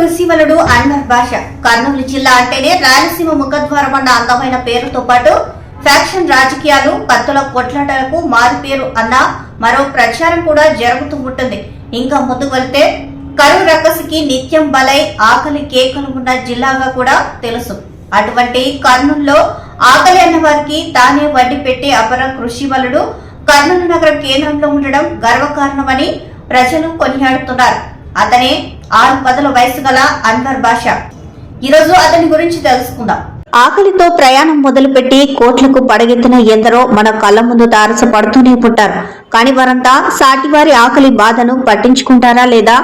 కృషివలుడు అన్వర్ భాష. కర్నూలు జిల్లా అంటేనే రాయలసీమ ముఖద్వారం అన్న అందమైన పేరుతో పాటు ఫ్యాక్షన్ రాజకీయాలు కత్తుల కొట్లాటలకు మారు పేరు అన్న మరో ప్రచారం కూడా జరుగుతూ ఉంటుంది. ఇంకా ముందుకు వెళ్తే కరువు రకసికి నిత్యం బలై ఆకలి కేకలు ఉన్న జిల్లాగా కూడా తెలుసు. అటువంటి కర్నూలులో ఆకలి అన్న వారికి తానే వడ్డీ పెట్టే అపర కృషి వలుడు కర్నూలు నగర కేంద్రంలో ఉండడం గర్వకారణమని ప్రజలు కొనియాడుతున్నారు. అతనే ఆరు పదల వయసు గల అన్వర్ భాష ఈరోజు అతని గురించి తెలుసుకుందాం. ఆకలితో ప్రయాణం మొదలుపెట్టి కోట్లకు పడగెత్తిన ఎందరో మన కళ్ళ ముందు తారసపడుతూనే ఉంటారు కానీ వారంతా సాటివారి ఆకలి బాధను పట్టించుకుంటారా లేదా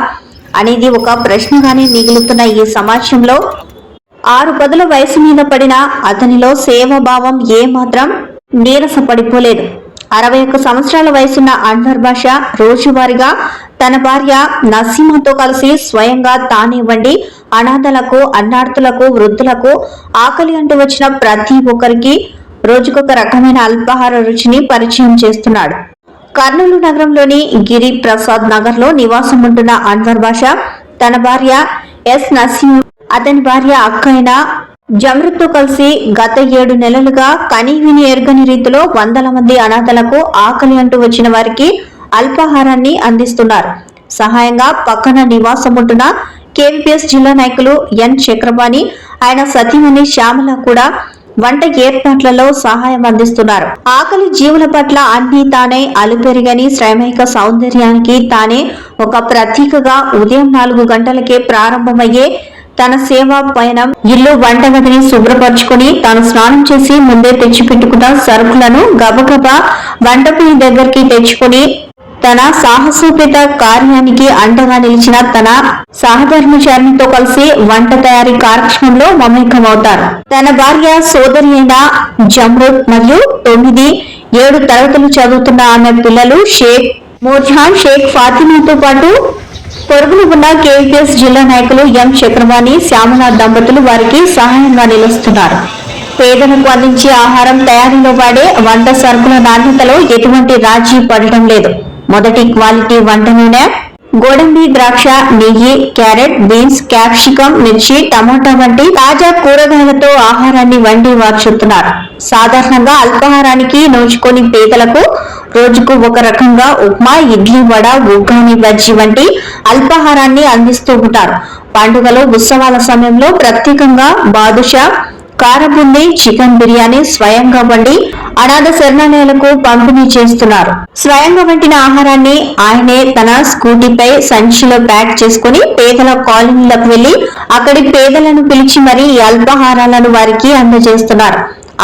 అనేది ఒక ప్రశ్నగానే మిగులుతున్న ఈ సమాజంలో ఆరు పదుల వయసు మీద పడిన అతనిలో సేవాభావం ఏమాత్రం నీరసపడిపోలేదు. అరవై ఒక్క సంవత్సరాల వయసున్న అన్వర్ భాష రోజువారీగా తన భార్య నసీమాతో కలిసి స్వయంగా తానే వండి అనాథలకు అన్నార్థులకు వృద్ధులకు ఆకలి అంటూ వచ్చిన ప్రతి ఒక్కరికి రోజుకొక రకమైన అల్పాహార రుచిని పరిచయం చేస్తున్నాడు. కర్నూలు నగరంలోని గిరి ప్రసాద్ నగర్లో నివాసం ఉంటున్న అన్వర్ భాష తన భార్య ఎస్ నసీం అతని భార్య అక్కైన అయిన జమృత్తో కలిసి గత ఏడు నెలలుగా కనీవిని ఎరగని ఎరుగని రీతిలో వందల మంది అనాథలకు ఆకలి అంటూ వచ్చిన వారికి అల్పాహారాన్ని అందిస్తున్నారు. సహాయంగా పక్కన నివాసం ఉంటున్న కేవీపీఎస్ జిల్లా నాయకులు ఎన్. చక్రపాణి ఆయన సతీమణి శ్యామల కూడా వంట ఏర్పాట్లలో సహాయం అందిస్తున్నారు. ఆకలి జీవుల పట్ల అన్ని తానే అలుపెరిగని శ్రైమిక సౌందర్యానికి తానే ఒక ప్రతీకగా ఉదయం నాలుగు గంటలకే ప్రారంభమయ్యే తన సేవా పయనం ఇల్లు వంటగదిని శుభ్రపరచుకుని తాను స్నానం చేసి ముందే తెచ్చిపెట్టుకున్న సరుకులను గబగబా వంటపై దగ్గరికి తెచ్చుకుని తన సాహసోపేత కార్యానికి అండగా నిలిచిన తన సహధర్మచారినితో కలిసి వంట తయారీ కార్యక్రమంలో మమేకమవుతారు. తన భార్య సోదరి అయిన జమ్రుద్ మరియు తొమ్మిది ఏడు తరగతులు చదువుతున్న ఆమె పిల్లలు షేక్ మోర్జాన్ షేక్ ఫాతిమాతో పాటు పొరుగున ఉన్న కేవీపీఎస్ జిల్లా నాయకులు ఎం చక్రవాణి శ్యామనాథ్ దంపతులు వారికి సహాయంగా నిలుస్తున్నారు. పేదలకు అందించే ఆహారం తయారీలో వాడే వంట సరుకుల నాణ్యతలో ఎటువంటి రాజీ పడటం లేదు. మొదటి క్వాలిటీ వంట నూనె గోడంబి ద్రాక్ష నెయ్యి క్యారెట్ బీన్స్ క్యాప్సికం మిర్చి టమాటా వంటి తాజా కూరగాయలతో ఆహారాన్ని వండి వార్చుతున్నారు సాధారణంగా అల్పాహారానికి నోచుకొని పేదలకు రోజుకు ఒక రకంగా ఉప్మా ఇడ్లీ వడ ఉగ్గాని బజ్జి వంటి అల్పాహారాన్ని అందిస్తూ ఉంటారు. పండుగలు ఉత్సవాల సమయంలో ప్రత్యేకంగా బాదుషా కారబుంది చికెన్ బిర్యానీ స్వయంగా వండి అనాథ శరణాలయాలకు పంపిణీ చేస్తున్నారు. స్వయంగా వండిన ఆహారాన్ని ఆయనే తన స్కూటీపై సంచిలో ప్యాక్ చేసుకుని పేదల కాలనీలకు వెళ్ళి అక్కడి పేదలను పిలిచి మరీ అల్పాహారాలను వారికి అందజేస్తున్నారు.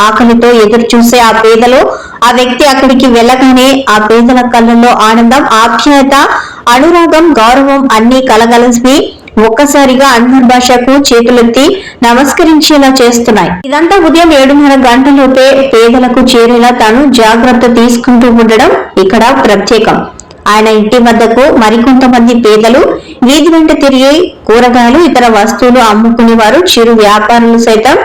ఆకలితో ఎదురు చూసే ఆ పేదలు ఆ వ్యక్తి అక్కడికి వెళ్ళగానే ఆ పేదల కళ్ళల్లో ఆనందం ఆప్యాయత అనురాగం గౌరవం అన్ని కలగలిసి ఒక్కసారిగా అన్వర్ భాషకు చేతులెత్తి నమస్కరించేలా చేస్తున్నాయి. ఇదంతా ఉదయం ఏడున్నర గంటలోపే పేదలకు చేరేలా తాను జాగ్రత్త తీసుకుంటూ ఉండడం ఇక్కడ ప్రత్యేకం. ఆయన ఇంటి వద్దకు మరికొంతమంది పేదలు వీధి వెంట తిరిగి కూరగాయలు ఇతర వస్తువులు అమ్ముకునేవారు చిరు వ్యాపారులు సైతం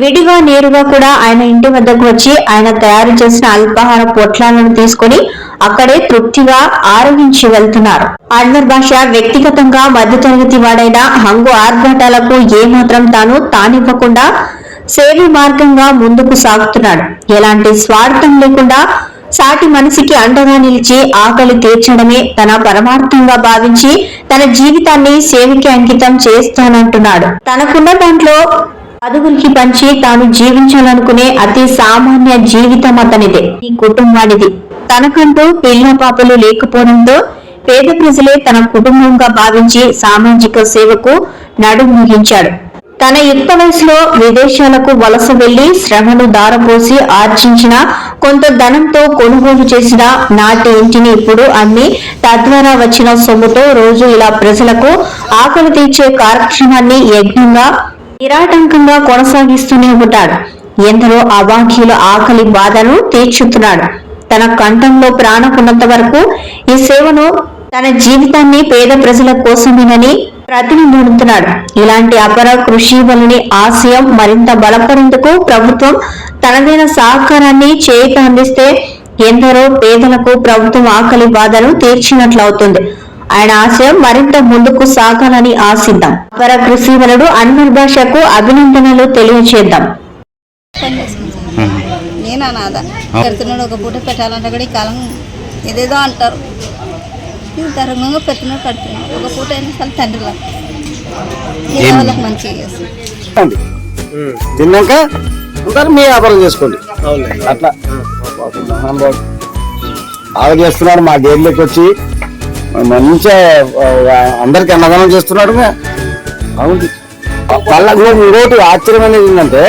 విడిగా నేరుగా కూడా ఆయన ఇంటి వద్దకు వచ్చి ఆయన తయారు చేసిన అల్పాహార పొట్లాలను తీసుకొని అక్కడే తృప్తిగా ఆరోగించి వెళ్తున్నారు. అన్వర్ భాష వ్యక్తిగతంగా మధ్యతరగతి వాడైన హంగు ఆర్భాటాలకు ఏమాత్రం తాను తానివ్వకుండా సేవి మార్గంగా ముందుకు సాగుతున్నాడు. ఎలాంటి స్వార్థం లేకుండా సాటి మనిషికి అండగా నిలిచి ఆకలి తీర్చడమే తన పరమార్థంగా భావించి తన జీవితాన్ని సేవకి అంకితం చేస్తానంటున్నాడు. తనకున్న దాంట్లో పదువులకి పంచి తాను జీవించాలనుకునే అతి సామాన్య జీవితం అతనిదే. ఈ కుటుంబానిది. తనకంటూ పిల్ల పాపలు లేకపోవడంతో పేద ప్రజలే తన కుటుంబంగా భావించి సామాజిక సేవకు నడుము ముగించాడు. తన యుక్త వయసులో విదేశాలకు వలస వెళ్ళి శ్రమను దారపోసి ఆర్జించిన కొంత ధనంతో కొనుగోలు చేసిన నాటి ఇంటిని ఇప్పుడు అమ్మి తద్వారా వచ్చిన సొమ్ముతో రోజు ఇలా ప్రజలకు ఆకలి తీర్చే కార్యక్రమాన్ని యజ్ఞంగా నిరాటంకంగా కొనసాగిస్తూనే ఉంటాడు. ఎందరో అవాఖ్యుల ఆకలి బాధను తీర్చుతున్నాడు. తన కంఠంలో ప్రాణకున్నంత వరకు ఈ సేవను తన జీవితాన్ని పేద ప్రజల కోసమేనని ప్రతినిధుడుతున్నాడు ఇలాంటి అపర కృషి వలని ఆశయం మరింత బలపడేందుకు ప్రభుత్వం తనదైన సహకారాన్ని చేయక అందిస్తే ఎందరో పేదలకు ప్రభుత్వం ఆకలి బాధను తీర్చినట్లవుతుంది. ఆయన ఆశయం మరింత ముందుకు సాగాలని ఆశిద్దాం. పర కృషివలుడు అన్వర్ భాషకు అభినందనలు తెలియజేద్దాం నేను అనాథ పెడుతున్నాడు ఒక పూట పెట్టాలంటే కూడా ఈ కాలం ఏదేదో అంటారు. ఇది తరంగంగా పెట్టినాడు కడుతున్నాడు ఒక పూట అయినా సరే తండ్రిలా. వాళ్ళకి మంచిగా తిన్నాక అందరూ మీ వ్యాపారం చేసుకోండి. అట్లా. మహానుభావుడు బాగా చేస్తున్నాడు మా గేర్లోకి వచ్చి మంచిగా అందరికి అన్నదానం చేస్తున్నాడు. అవును. మళ్ళా ఇంకోటి ఆశ్చర్యం అనేది ఏంటంటే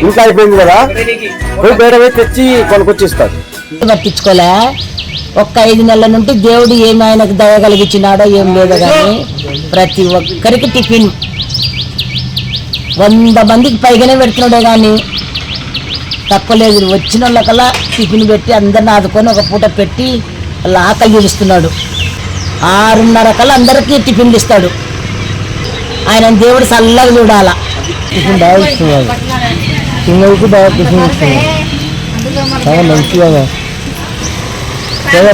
ఇంకా అయిపోయింది కదా పోయి బయట పోయి తెచ్చి కొనుక్కొచ్చి ఇస్తాడు పట్టించుకోలే ఒక్క ఐదు నెలల నుండి దేవుడు ఏమి ఆయనకు దయ కలిగించినాడో ఏం లేదో కానీ ప్రతి ఒక్కరికి టిఫిన్. వంద మందికి పైగానే పెడుతున్నాడే కానీ తక్కువ లేదు. వచ్చిన వాళ్ళకల్లా టిఫిన్ పెట్టి అందరిని ఆదుకొని ఒక పూట పెట్టి వాళ్ళ ఆకలి చూపిస్తున్నాడు ఆరున్నర కల్లా అందరికీ టిఫిన్లు ఇస్తాడు. ఆయన దేవుడు చల్లగా చూడాల. టిఫిన్ బాగా ఇస్తున్నాడు పిల్లలకి బాగా టిఫిన్ ఇస్తున్నాడు చాలా మంచిగా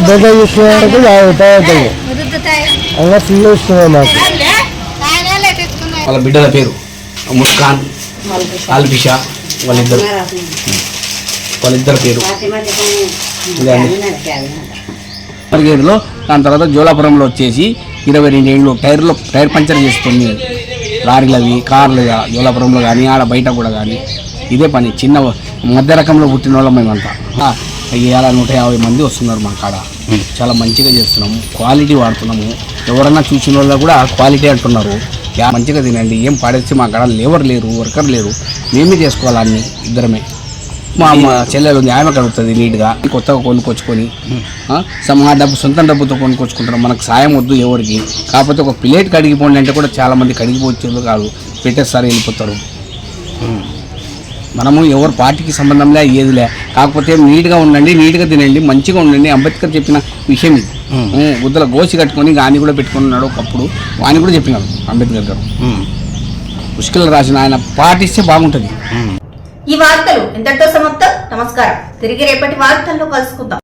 బెద చూస్తున్నట్టు అవుతుంది అలా ఫుల్ ఇస్తున్నాడు మాకు. వాళ్ళ బిడ్డల పేరు ముస్కాన్ ఆల్బిషా వాళ్ళిద్దరు. వాళ్ళిద్దరు పేరు. ఇదే దాని తర్వాత జోలాపురంలో వచ్చేసి ఇరవై రెండు ఏళ్ళు టైర్లో టైర్ పంచర్ చేసుకొని లారీలు అవి కార్లు జోలాపురంలో కానీ ఆడ బయట కూడా కానీ ఇదే పని. చిన్న మధ్య రకంలో పుట్టిన వాళ్ళం మేమంతా. ఇవాళ నూట యాభై మంది వస్తున్నారు మా కాడ చాలా మంచిగా చేస్తున్నాము. క్వాలిటీ వాడుతున్నాము. ఎవరన్నా చూసిన వాళ్ళు కూడా క్వాలిటీ అంటున్నారు. మంచిగా తినండి. ఏం పాడేసి మా కాడ లేబర్ లేరు వర్కర్ లేరు. మేమే చేసుకోవాలి అన్ని ఇద్దరమే. మా అమ్మ చెల్లెలు ఉంది ఆమె కడుగుతుంది నీట్గా. కొత్తగా కొనుక్కొచ్చుకొని ఆ, స- మా డబ్బు సొంత డబ్బుతో కొనుక్కొచ్చుకుంటారు. మనకు సాయం వద్దు ఎవరికి. కాకపోతే ఒక ప్లేట్ కడిగిపోండి అంటే కూడా చాలా మంది కడిగిపోవచ్చు కాదు. పెట్టేస్తారు వెళ్ళిపోతారు. మనము ఎవరు పార్టీకి సంబంధంలే ఏదిలే కాకపోతే నీట్గా ఉండండి నీట్గా తినండి మంచిగా ఉండండి. అంబేద్కర్ చెప్పిన విషయం ఇది. గుద్దల గోసి కట్టుకొని గాని కూడా పెట్టుకొని ఉన్నాడు ఒకప్పుడు. వాని కూడా చెప్పినాడు అంబేద్కర్ గారు. పుష్కలు రాసిన ఆయన పాటిస్తే బాగుంటుంది. ఈ వార్తలు ఇంతటితో సమాప్తం? నమస్కారం. తిరిగి రేపటి వార్తల్లో కలుసుకుందాం.